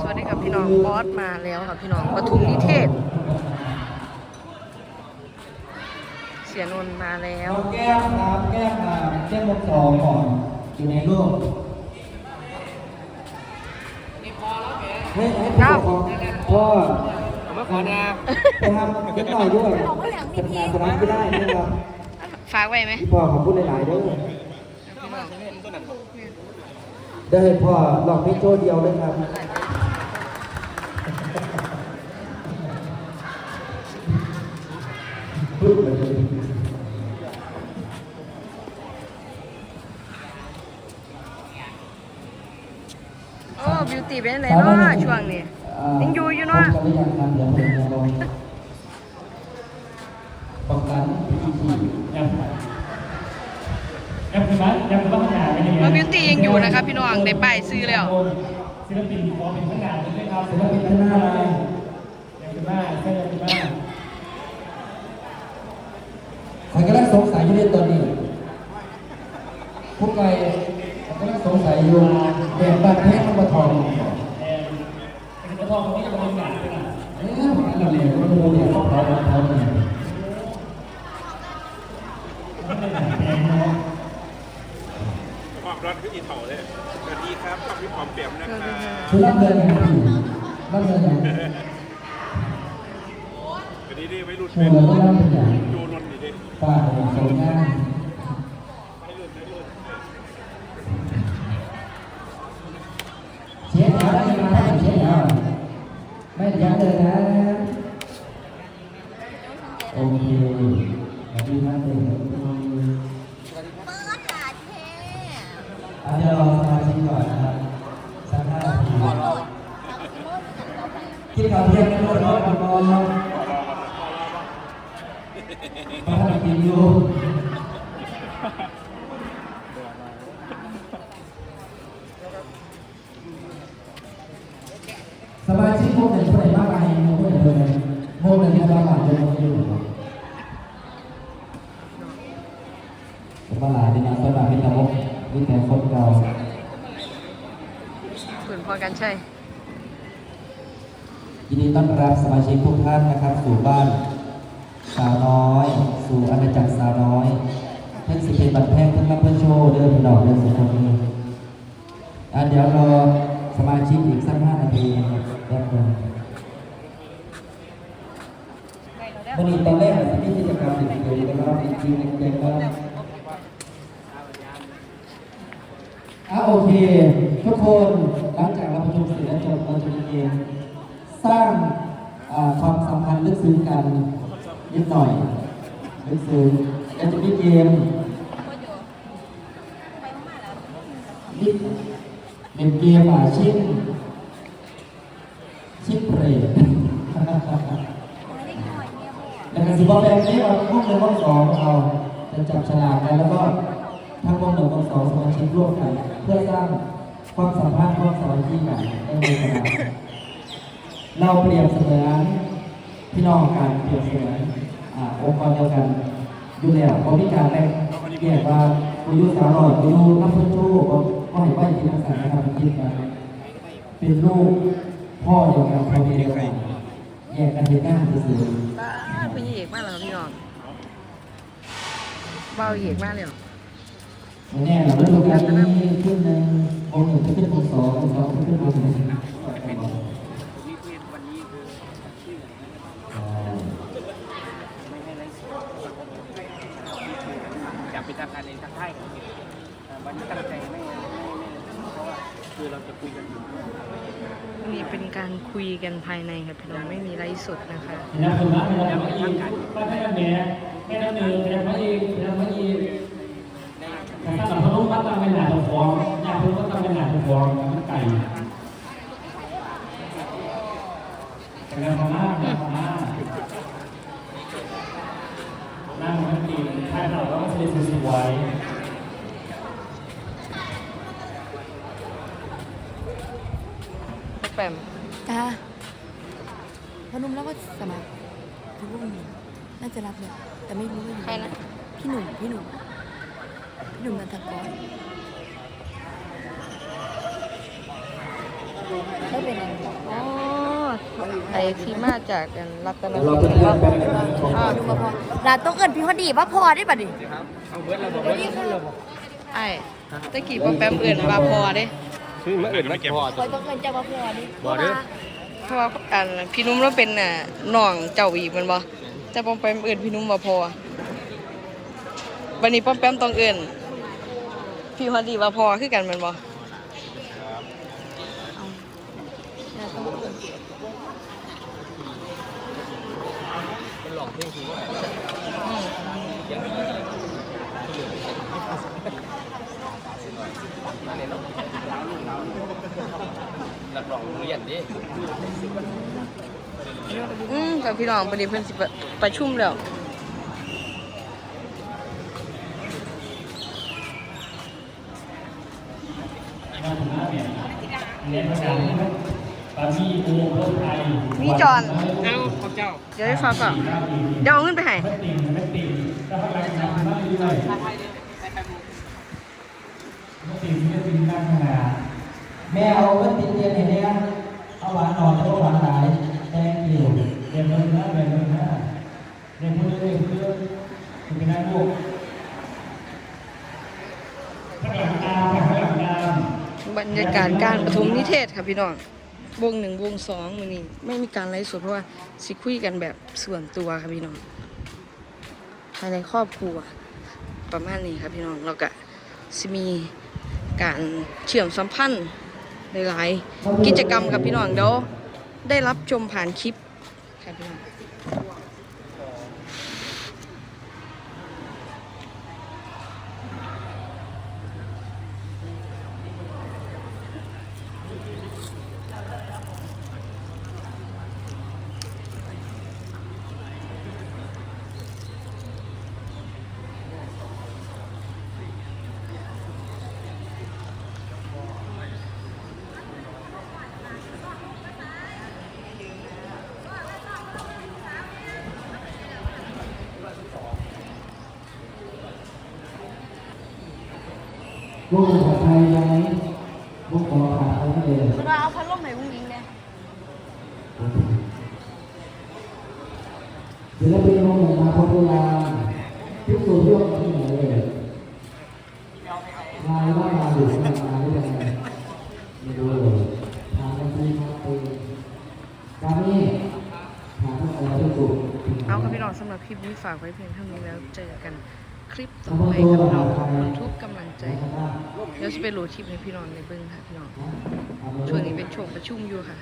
สวัสดีครับพี่น้องบอสมาแล้วครับพี่น้องปทุมนิเทศ เสียนนท์มาแล้วน้องแก้มครับแก้มมาแก้มวงสองก่อนอยู่ในรูปเฮ้ยให้ผู้ปกครองพ่อมาขอแนวไปทำนิดหน่อยด้วยทำงานสมาธิไม่ได้นะครับฝากไว้ไหมพี่พ่อขอบคุณหลายๆด้วยพี่น้องได้ให้พ่อลองเพลงโชว์เดียวเลยครับ พูดเลยโอ้บิวตี้เป็นไรเนาะช่วงนี้ยังอยู่อยู่เนาะผมจะไม่ยังทำเดี๋ยวผมจะลองป้องกันที่ที่ยังยังคือบ้านยังคือบ้านขนาดไม่ได้ว่าบิวตี้ยังอยู่นะครับพี่น้องได้ป้ายซื้อแล้วศิลปินขอเป็นขนาดด้วยครับศิลปินท่านหน้าอะไร ยังคือบ้านใช่ยังคือบ้าน ใครก็ ได้สงสัยอยู่ในตอนนี้พวกใครก็ได้สงสัยอยู่แบบบัตรแท้ของปทองแอนเป็นกระทองที่จะเป็นงานด้วยนะเอ๊ะเราเนี่ยก็ดูเนี่ยเขาเขาเขาเนี่ยมันเป็นแอนเนาะความร้อนขึ้นอีเถาเลยสวัสดีครับขอบพี่ความเปี่ยมนะครับคือรับเงินอย่างพี่รับเงินอย่างวันนี้ได้ไว้รุ่นหัเป็นว ก็รับเป็นอย่างดูนนท์ดีดิป้าเนี่ยสวยงามเชียร์ยาวได้ยังไงเชียร์ยาวไม่ยั้งเลยนะโอเคสวัสดีครับเด็กเปิดหาเท่อาจจะรอสมาชิกก่อนนะครับสักห้านาทีกินข้าวเที่ยงกันด้วยนาะคุณบ อลมาทำกินอยู่สมาชิกพวกไหนคนไหนบ้างไงพวกไหนคนไหนพวกไหนที่บ้านหลังเดินมาอยู่ผมมาหลายดีนะสำหรับพิธามกวิทยาคนเก่าฝืนพอกันใช่ยินดีต้อนรับสมาชิกทุกท่านนะครับสู่บ้าน สาวน้อย สู่อาณาจักรสาวน้อยเพิ่งสิเป็นบัตรแพงเพิ่งรับเพื่อโชว์เดินพี่องเดินสุดคนนี้อะเดี๋ยวรอสมาชิกอีกสักห้านาทีนะครับแป๊บนึงวันนี้ตอนแรกที่มีกิจกรรมเด็กๆนะครับจริงๆเด็กๆก็อะโอเค ทุกคนหลังจากเราประชุมเสร็จแล้วจบเราจะมีเกมสร้างความสัมพันธ์ลึกซึ้งกัน นิดหน่อยลึกซึ้งแล้วจะมีเกมนี่เป็นเกมอ่าชิ้นชิ้นเปรตแล้วก็สิบอแบงนี้เราห้องหนึ่งห้องสองเราจะจับฉลากกันแล้วก็ทั้งห้องหนึ่งห้องสองสมาชิกร่วมกัน เพื่อสร้างความสัมพันธ์ความสามัคคีกันในเมืองเราเราเปรียบเสมือน พี่น้องกันเปรียบเสมือนอ่าองค์กรเดียวกันอยู่แล้วเพราะมีการแบ่งแยกว่ากูอยุสาวหลอดกูอยุน้ำพุทูก็ก็เห็นว่าที่นักศึกษานะครับเป็นคิดกันเป็นลูกพ่อเดียวกันพ่อแม่เดียวกันแยกกันเป็นหน้าซื่อป้าเป็นเอกมากเลยครับพี่น้องเบาเอกมากเลยเหรอๆไม่แน่หรอกฤดูกาลนี้ขึ้นหนึ่งองค์หนึ่งจะขึ้นองค์สององค์สองจะขึ้นองค์หนึ่ง อยากเป็นทางการเองทางไทยวันนี้ตั้งใจไม่ไม่ไม่เพราะว่าคือเราจะคุยกันอยู่นี่เป็นการคุยกันภายในครับพี่น้องไม่มีไลฟ์สดนะคะนะคุณนะเราจะมาอีกบ้านแม่แม่แม่น้ำหนึ่งแม่น้ำมาอีกแม่น้ำมาอีกแต่ถ้าเราต้องวัดตามเป็นหนาตัวฟองอยากรู้ว่าตามเป็นหนาตัวฟองมันไก่แต่เราพม่าเราพ ม่านั่งมันดีใช่เราต้องเสียสวยแปมจ้าพอนุ่มแล้วก็สมัครทุกวันน่าจะรับเลยแต่ไม่รู้ว่าอยู่ใครนะพี่หนุ่มพี่หนุ่มพี่หนุ่มนันทกรได้เป็นอะไรอ๋อ ไอที่มาจากกันรัตนเราเป็นเพื่อนกันนะครับอ่าดูมาพอร้านต้องเอิญพี่ฮอดีว่าพอได้ป่ะดิสวัสดีค่ะไอ้ตะกี้ป้อมแปมเอื่นว่าพอเด้คือมาเอิญมาเก็บพอคอยต้องเอิญเจ้าว่าพอดิบ่เด้อเพราะว่าอันพี่นุ่มเราเป็นน่ะน้องเจ้าอีกแมันบ่แต่ป้อมแปมเอื่นพี่นุ่มว่าพอวันนี้ป้อมแปมต้องเอื่นพี่ฮอดดีว่าพอคือกันแมันบ่ นักร้องเรียนดิอืมกับพี่น้องประเดี๋ยวเพิ่อนสิประประชุมแล้วเนี่ยเรียนภาษา นปามีโอรถไทยมีจอนเจ้าของเจ้า เดี๋ยวให้ฟังก่อนเดี๋ยวเอาเงินไปให้ไม่ติ่งไม่ติ่งถ้าพลังงานมากด้วยไม่ติ่งไม่ติ่งนั่งขนาดแม่เอาเงินติดเตียนให้แน่เอาหวานนอนเอาหวานหลายแตงกิวเรียนมือนะเรียนมือนะเรียนมือเรียนมือคุณเป็นนักลูกข้างหลังตามข้างหลังตามบรรยากาศการประถมนิเทศค่ะพี่น้อง วงหนึ่งวงสองมือนี้ไม่มีการไลฟ์สดเพราะว่าสิคุยกันแบบส่วนตัวค่ะพี่น้องภายในครอบครัวประมาณนี้ครับพี่น้องเราก็สิมีการเชื่อมสัมพันธ์หลายๆกิจกรรมกับพี่น้องเดี๋ยวได้รับชมผ่านคลิปค่ะพี่น้อง ลูกขอไทยไหมลูกขอขาดเขาไม่เลยเวลาเอาพัดลมให้วุ้งยิงเนี่ยศิลปินวงหนึ่งมาพบเวลาพิสูจน์ยกที่ไหนเลยมาว่ามาอยู่มามาได้ยังไงไม่รู้เลยทางกันที่มาเป็นการนี้หาผู้อะไรพิสูจน์เอาครับพี่น้องสำหรับคลิปนี้ฝากไว้เพียงเท่านี้แล้วเจอกัน คลิปต่อไปกับเราของทุกกำลังใจแล้วจะไปโหลดชิปให้พี่น้องในเบื้องค่ะพี่น้องช่วงนี้เป็นช่วงประชุมอยู่ค่ะ